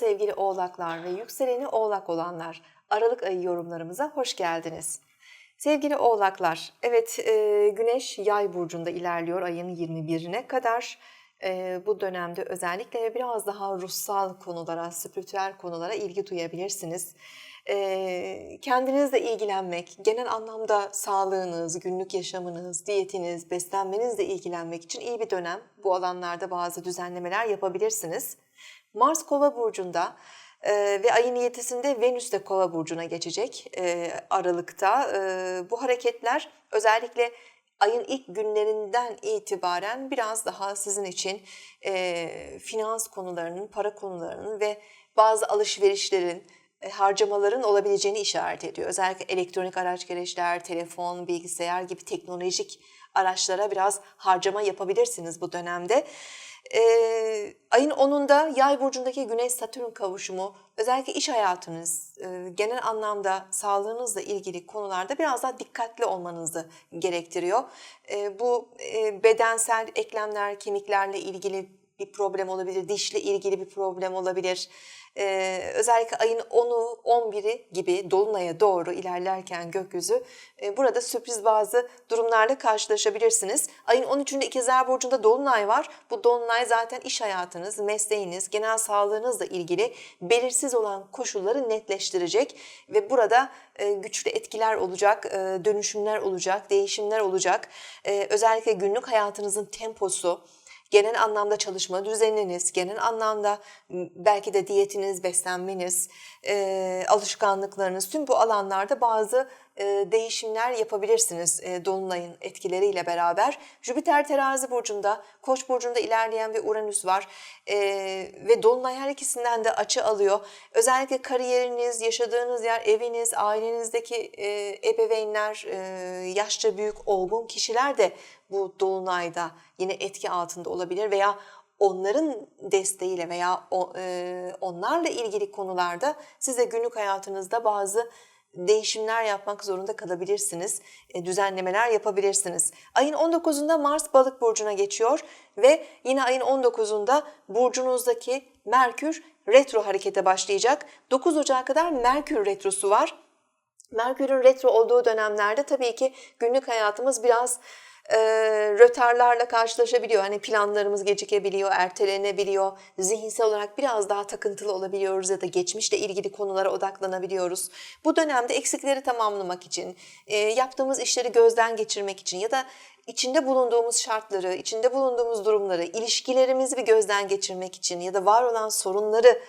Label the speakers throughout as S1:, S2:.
S1: sevgili oğlaklar ve yükseleni oğlak olanlar. Aralık ayı yorumlarımıza hoş geldiniz. Sevgili oğlaklar, evet Güneş yay burcunda ilerliyor ayın 21'ine kadar. E, bu dönemde özellikle biraz daha ruhsal konulara, spiritüel konulara ilgi duyabilirsiniz. E, kendinizle ilgilenmek, genel anlamda sağlığınız, günlük yaşamınız, diyetiniz, beslenmenizle ilgilenmek için iyi bir dönem. Bu alanlarda bazı düzenlemeler yapabilirsiniz. Mars Kova burcunda e, ve ayın 7'sinde Venüs de Kova burcuna geçecek e, Aralık'ta. E, bu hareketler özellikle ayın ilk günlerinden itibaren biraz daha sizin için e, finans konularının, para konularının ve bazı alışverişlerin, e, harcamaların olabileceğini işaret ediyor. Özellikle elektronik araç gereçler, telefon, bilgisayar gibi teknolojik araçlara biraz harcama yapabilirsiniz bu dönemde. Ee, ayın 10'unda Yay burcundaki Güneş Satürn kavuşumu özellikle iş hayatınız, e, genel anlamda sağlığınızla ilgili konularda biraz daha dikkatli olmanızı gerektiriyor. E, bu e, bedensel eklemler, kemiklerle ilgili bir problem olabilir, dişle ilgili bir problem olabilir. Ee, özellikle ayın 10'u 11'i gibi dolunaya doğru ilerlerken gökyüzü e, burada sürpriz bazı durumlarla karşılaşabilirsiniz. Ayın 13'ünde İkizler Burcu'nda dolunay var. Bu dolunay zaten iş hayatınız, mesleğiniz, genel sağlığınızla ilgili belirsiz olan koşulları netleştirecek ve burada e, güçlü etkiler olacak, e, dönüşümler olacak, değişimler olacak. E, özellikle günlük hayatınızın temposu, genel anlamda çalışma düzeniniz, genel anlamda belki de diyetiniz, beslenmeniz, alışkanlıklarınız tüm bu alanlarda bazı değişimler yapabilirsiniz e, Dolunay'ın etkileriyle beraber. Jüpiter terazi burcunda, Koç burcunda ilerleyen bir Uranüs var e, ve Dolunay her ikisinden de açı alıyor. Özellikle kariyeriniz, yaşadığınız yer, eviniz, ailenizdeki e, ebeveynler, e, yaşça büyük, olgun kişiler de bu Dolunay'da yine etki altında olabilir veya onların desteğiyle veya e, onlarla ilgili konularda size günlük hayatınızda bazı değişimler yapmak zorunda kalabilirsiniz. E, düzenlemeler yapabilirsiniz. Ayın 19'unda Mars balık burcuna geçiyor ve yine ayın 19'unda burcunuzdaki Merkür retro harekete başlayacak. 9 Ocak'a kadar Merkür retrosu var. Merkür'ün retro olduğu dönemlerde tabii ki günlük hayatımız biraz e, rötarlarla karşılaşabiliyor. Hani planlarımız gecikebiliyor, ertelenebiliyor. Zihinsel olarak biraz daha takıntılı olabiliyoruz ya da geçmişle ilgili konulara odaklanabiliyoruz. Bu dönemde eksikleri tamamlamak için, e, yaptığımız işleri gözden geçirmek için ya da içinde bulunduğumuz şartları, içinde bulunduğumuz durumları, ilişkilerimizi bir gözden geçirmek için ya da var olan sorunları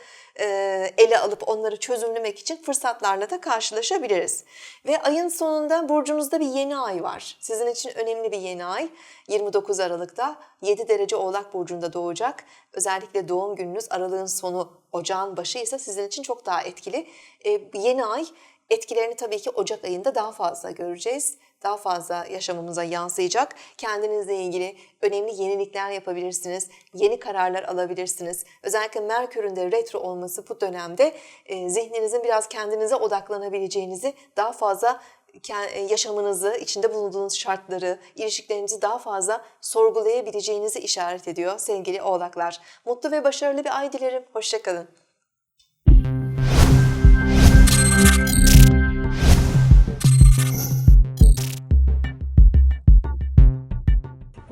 S1: ele alıp onları çözümlemek için fırsatlarla da karşılaşabiliriz. Ve ayın sonunda burcunuzda bir yeni ay var. Sizin için önemli bir yeni ay. 29 Aralık'ta 7 derece Oğlak Burcu'nda doğacak. Özellikle doğum gününüz Aralık'ın sonu, Ocağın başı ise sizin için çok daha etkili. Yeni ay etkilerini tabii ki Ocak ayında daha fazla göreceğiz. Daha fazla yaşamımıza yansıyacak. Kendinizle ilgili önemli yenilikler yapabilirsiniz. Yeni kararlar alabilirsiniz. Özellikle Merkür'ün de retro olması bu dönemde e, zihninizin biraz kendinize odaklanabileceğinizi, daha fazla yaşamınızı, içinde bulunduğunuz şartları, ilişkilerinizi daha fazla sorgulayabileceğinizi işaret ediyor sevgili oğlaklar. Mutlu ve başarılı bir ay dilerim. Hoşçakalın.